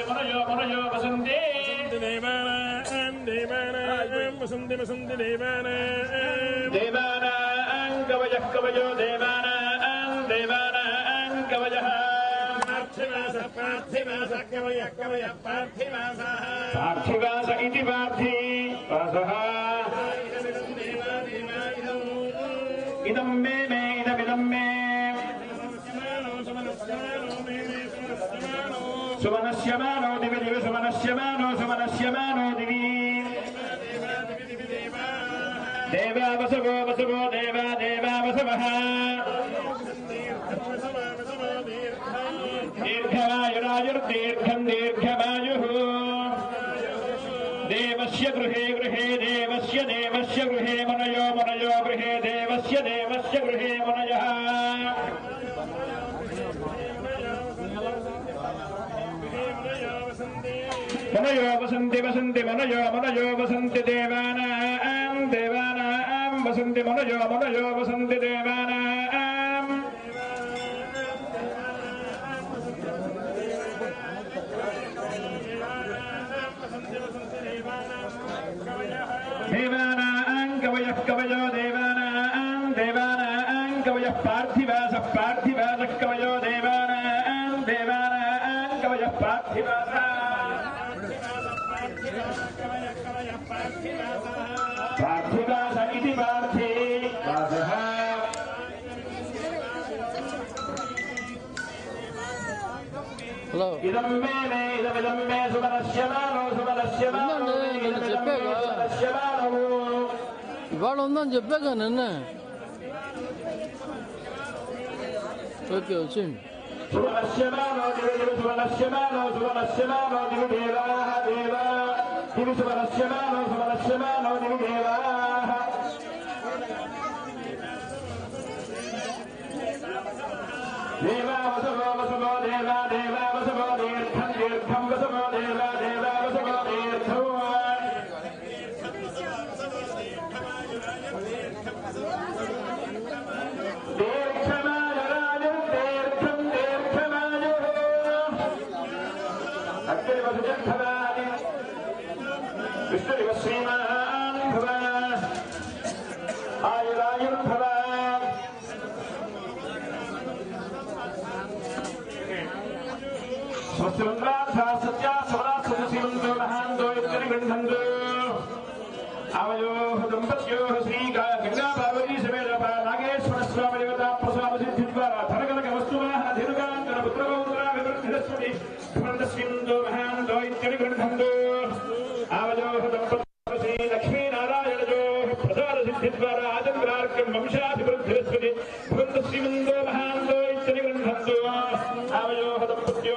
వసంతి మనయో మనయో వసంతి దేవానాం దేవానాం వసంతి వసంతి దేవానాం దేవానాం కవయః కవయో దేవానాం దేవానాం కవయః పార్థివాస పార్థివాస కవయ కవయ పార్థివాస పార్థివాస ఇది పార్థి వాసః ఇదం మే మే ఇదమిదం మే సుమనస్యమానో దివి దివి సుమనస్యమానో సుమనస్యమానో దివి దేవా వసవో వసవో దేవా దేవా వసవః దీర్ఘమాయురాయుర్దీర్ఘం దీర్ఘమాయుః దేవస్య గృహే గృహే దేవస్య దేవస్య గృహే మనయో మన గృహే దేవస్య దేవస్య గృహే మునయః మనయో వసంతి వసంతి మనయో మనయో వసంతి దేవానాం దేవానాం వసంతి మనయో మనయో వసంతి దేవానాం దేవానాం కవయ కవయో దేవానాం దేవానాం కవయ పార్థివాస పార్థివాస కవయో దేవానాం దేవానాం కవయ పార్థివాస పార్థివాస ఇది పార్థి వాసః హలో ఇదం మే మే ఇదమిదం మే సుమనస్యమానో సుమనస్యమానో ఉందండి, నేను ఇదమిదం మే చెప్పాగా. సుమనస్యమానో ఇవాళ ఉందని చెప్పాగా నిన్న ఓకే వచ్చింది సువనశ్యమానో దివి దివి సువనశ్యమానో సువనశ్యమానో దివి దేవాః దేవా దివి సువనశ్యమానో సువనశ్యమానో దివి దేవాః దేవా వసవో వసవో దేవా దేవా వసవో దీర్ఘం దీర్ఘం వసవో దేవా దేవా వసవో దీర్ఘం దీర్ఘమాయురాజు దీర్ఘం దీర్ఘమాయు అగ్ని వసుజంభవాది విష్ణురివ శ్రీమాన్ భవ ఆయురాయుర్భవ స్వస్తిమంద్రార్థ సత్యా స్వరాత్స మహాంతో ఇత్యని గృహంతో అవయో దంపత్యో శ్రీ గంగా పార్వతీ సమేత నాగేశ్వర స్వామి దేవతా ప్రసాద సిద్ధి ద్వారా ధనకనక వస్తువాహన ధిరుగాంకర పుత్రపౌత్ర వివృద్ధిరస్వతి భ్రమదస్మిందో ఇత్యని గృహంతో అవయో దంపత్యో శ్రీ లక్ష్మీనారాయణజో ప్రసాద సిద్ధి ద్వారా ఆచంద్రార్కం వంశాభివృద్ధిరస్వతి ఇత్యని దంపత్యో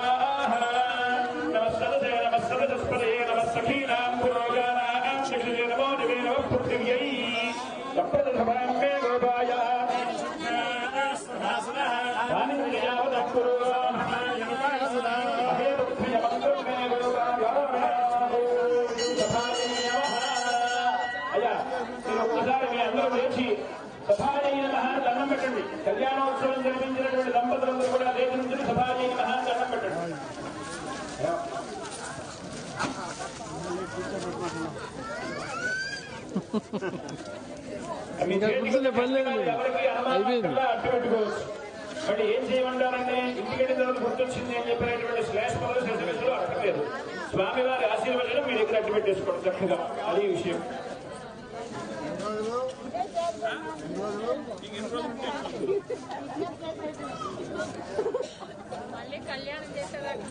ఇంకా కూర్చునే పని లేదు. అయిపోయింది. మరి ఏం చేయమంటారంటే ఇంటికి తర్వాత గుర్తొచ్చింది అని చెప్పినటువంటి శ్లేష పనులు శశమిషులు అక్కర్లేదు స్వామివారి ఆశీర్వచనం మీ దగ్గర అట్టు పెట్టేసుకోండి చక్కగా అది విషయం. కళ్యాణం చేసేదాకా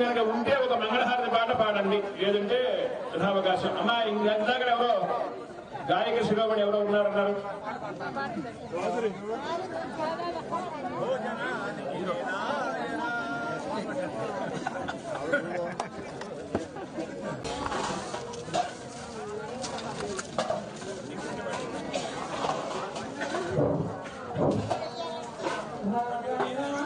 కనుక ఉంటే ఒక మంగళహారతి పాట పాడండి. లేదంటే యథావకాశం అమ్మా ఇందాక ఎవరో గాయక శిరోమణి ఎవరో ఉన్నారన్నారు Hare